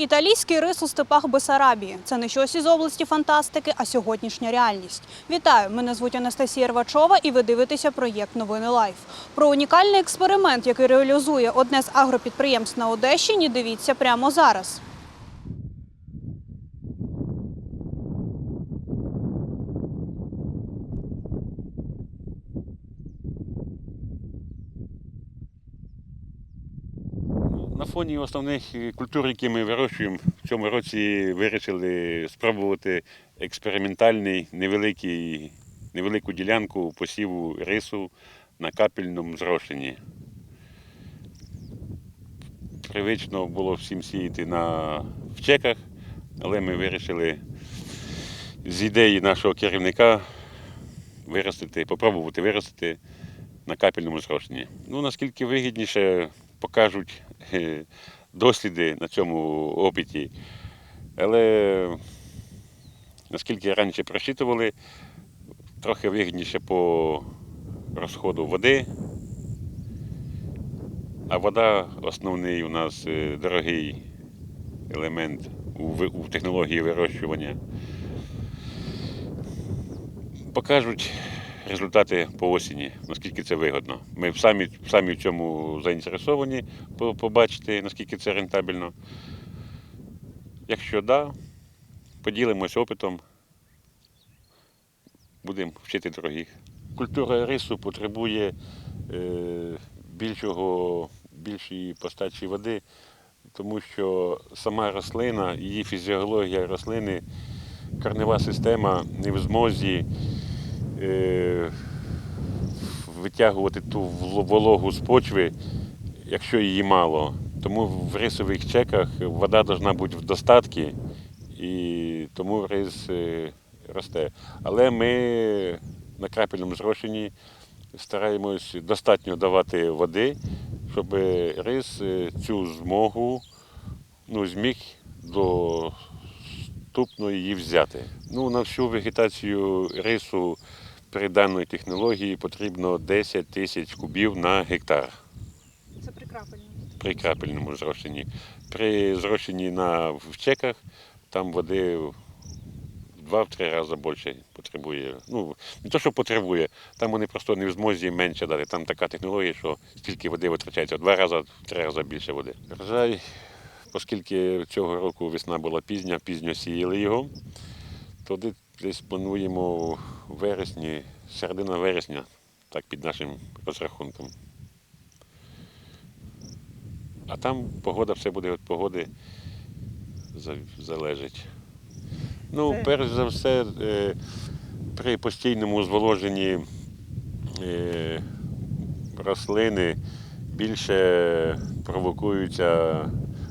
Італійський рис у степах Бесарабії це не щось із області фантастики, а сьогоднішня реальність. Вітаю! Мене звуть Анастасія Рвачова, і ви дивитеся проєкт Новини Лайф. Про унікальний експеримент, який реалізує одне з агропідприємств на Одещині. Дивіться прямо зараз. На фоні основних е, культур, які ми вирощуємо, в цьому році вирішили спробувати експериментальний невеликий, невелику ділянку посіву рису на капельному зрошенні. Привично було всім сіяти на в чеках, але ми вирішили з ідеї нашого керівника виростити, попробувати виростити на капельному зрошенні. Ну, наскільки вигідніше покажуть досліди на цьому опиті. Але наскільки раніше просчитували, трохи вигідніше по розходу води. А вода основний у нас е, дорогий елемент у технології вирощування. Покажуть результати по осені, наскільки це вигодно. Ми самі, самі в цьому заінтересовані побачити, наскільки це рентабельно. Якщо так, да, поділимось опитом, будемо вчити дорогих. Культура рису потребує е, більшого, більшої постачі води, тому що сама рослина, її фізіологія рослини, корнева система не в змозі витягувати ту вологу з почви, якщо її мало. Тому в рисових чеках вода повинна бути в достатку, і тому рис е, росте. Але ми на крапельному зрошенні стараємось достатньо давати води, щоб рис е, цю змогу ну, зміг доступно її взяти. Ну, на всю вегетацію рису при даної технології потрібно 10 тисяч кубів на гектар Це прикрапельно. при крапельному зрошенні. При зрошенні на в чеках там води в два-три рази більше потребує. Ну, не то, що потребує, там вони просто не в змозі менше дати. Там така технологія, що стільки води витрачається два рази, в три рази більше води. Врожай, оскільки цього року весна була пізня, пізньо сіяли його, то де- десь плануємо в вересні, середина вересня, так під нашим розрахунком. А там погода все буде від погоди залежить. Ну, перш за все, е, при постійному зволоженні е, рослини більше провокуються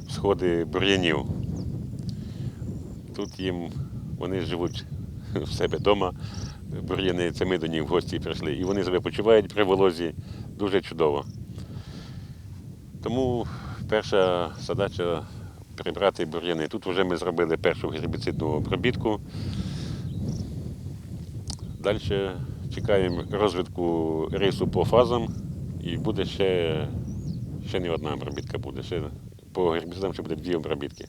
сходи бур'янів. Тут їм вони живуть в себе вдома. Бур'яни, це ми до них в гості прийшли. І вони себе почувають при волозі дуже чудово. Тому перша задача прибрати бур'яни. Тут вже ми зробили першу гербіцидну обробітку. Далі чекаємо розвитку рису по фазам і буде ще, ще не одна обробітка буде. Ще по гербіцидам ще буде дві обробітки.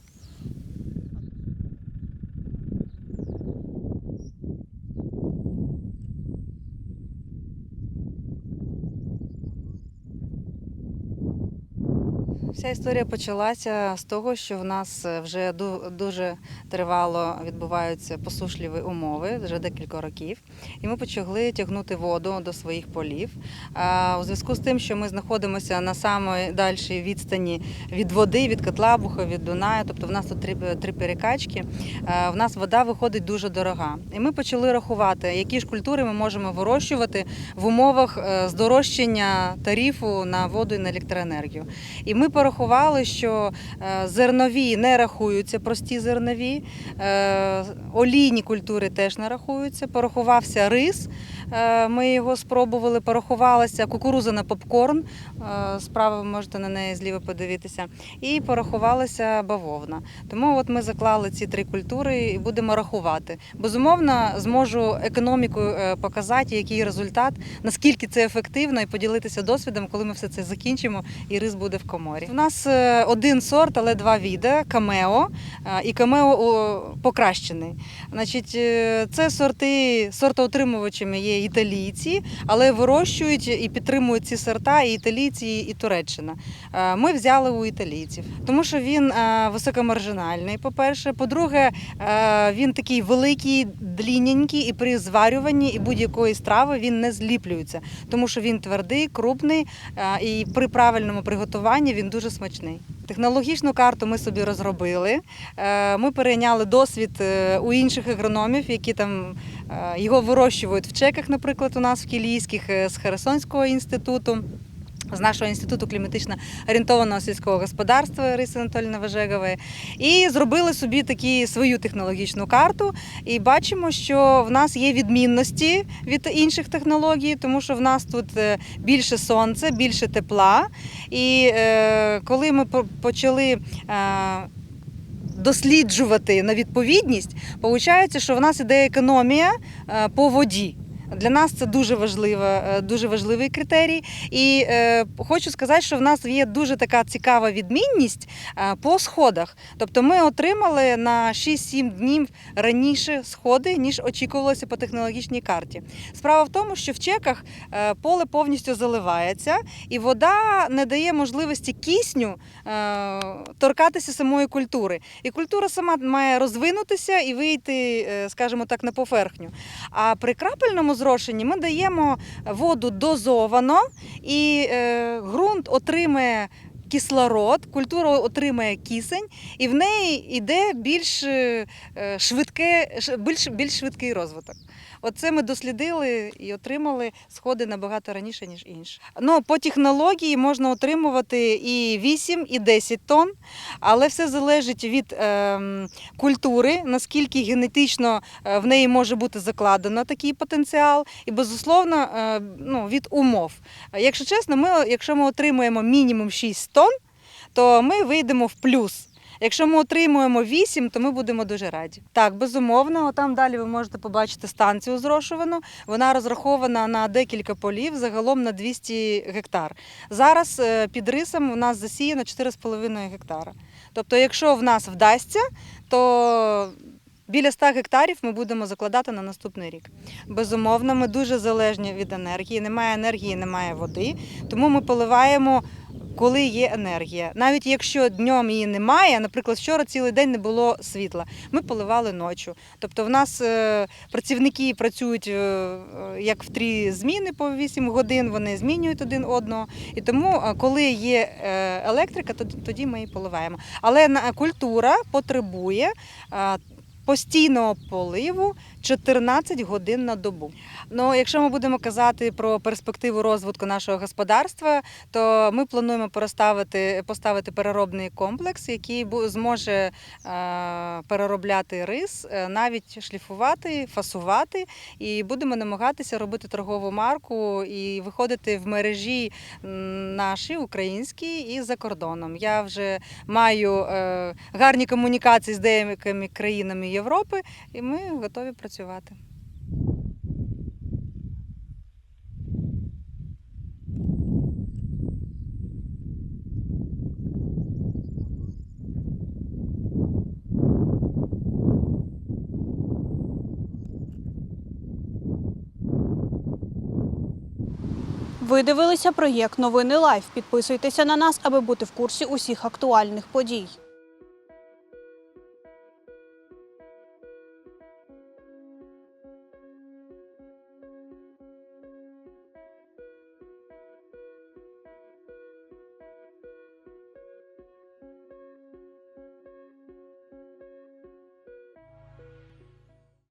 Вся історія почалася з того, що в нас е, вже дуже тривало відбуваються посушливі умови, вже декілька років, і ми почали тягнути воду до своїх полів. У зв'язку з тим, що ми знаходимося на самій дальшій відстані від води, від Котлабуха, від Дунаю, тобто в нас тут три, три перекачки, е, в нас вода виходить дуже дорога. І ми почали рахувати, які ж культури ми можемо вирощувати в умовах е, здорожчання тарифу на воду і на електроенергію. І ми що е, зернові не рахуються, прості зернові, е, олійні культури теж не рахуються. Порахувався рис, е, ми його спробували, порахувалася кукуруза на попкорн. Справа ви можете на неї зліва подивитися. І порахувалася бавовна. Тому от ми заклали ці три культури і будемо рахувати. Безумовно, зможу економіку е, показати, який результат, наскільки це ефективно, і поділитися досвідом, коли ми все це закінчимо і рис буде в коморі. Нас е, один сорт, але два віда камео. е, І камео покращений. Значить, е, це сорти, сортоутримувачами є італійці, але вирощують і підтримують ці сорта і італійці, і Туреччина. Ми взяли у італійців, тому що він високомаржинальний, по-перше. По-друге, він такий великий, длінненький, і при зварюванні і будь-якої страви він не зліплюється, тому що він твердий, крупний, і при правильному приготуванні він дуже смачний. Технологічну карту ми собі розробили. Е, Ми перейняли досвід е, у інших агрономів, які там е, його вирощують в чеках, наприклад, у нас в Кілійських з Херсонського інституту. З нашого інституту кліматично орієнтованого сільського господарства Риси Анатоліна Вежегової. І зробили собі такі свою технологічну карту. І бачимо, що в нас є відмінності від інших технологій, тому що в нас тут е, більше сонця, більше тепла. І е, коли ми почали. Е, Досліджувати на відповідність, виходить, що в нас іде економія е, по воді. Для нас це дуже важлива, е, дуже важливий критерій. І е, хочу сказати, що в нас є дуже така цікава відмінність е, по сходах. Тобто ми отримали на 6-7 днів раніше сходи, ніж очікувалося по технологічній карті. Справа в тому, що в чеках е, поле повністю заливається, і вода не дає можливості кисню е, торкатися самої культури. І культура сама має розвинутися і вийти, скажімо так, на поверхню. А при крапельному зрошенні ми даємо воду дозовано, і е, ґрунт отримує кислород, культура отримує кисень, і в неї йде більш е, швидке, більш, більш швидкий розвиток. Оце ми дослідили і отримали сходи набагато раніше, ніж інші. Ну, по технології можна отримувати і 8, і 10 тонн, але все залежить від ем, культури, наскільки генетично е, в неї може бути закладено такий потенціал, і безусловно е, ну, від умов. Е, Якщо чесно, ми, якщо ми отримуємо мінімум 6 тонн, то ми вийдемо в плюс. Якщо ми отримуємо 8, то ми будемо дуже раді. Так, безумовно, там далі ви можете побачити станцію зрошувану. Вона розрахована на декілька полів, загалом на 200 гектар. Зараз е, під рисом у нас засіяно 4,5 гектара. Тобто, якщо в нас вдасться, то біля 100 гектарів ми будемо закладати на наступний рік. Безумовно, ми дуже залежні від енергії. Немає енергії, немає води. Тому ми поливаємо. Коли є енергія, навіть якщо днем її немає, наприклад, вчора цілий день не було світла, ми поливали ночі. Тобто, в нас е, працівники працюють е, е, як в три зміни по 8 годин, вони змінюють один одного. І тому, коли є електрика, то тоді ми її поливаємо. Але на- культура потребує постійного поливу 14 годин на добу. Ну, якщо ми будемо казати про перспективу розвитку нашого господарства, то ми плануємо переставити, поставити переробний комплекс, який зможе е, переробляти рис, е, навіть шліфувати, фасувати, і будемо намагатися робити торгову марку і виходити в мережі наші українські і за кордоном. Я вже маю е, гарні комунікації з деякими країнами Європи, і ми готові працювати. Ви дивилися проєкт Новини Лайф. Підписуйтеся на нас, аби бути в курсі усіх актуальних подій.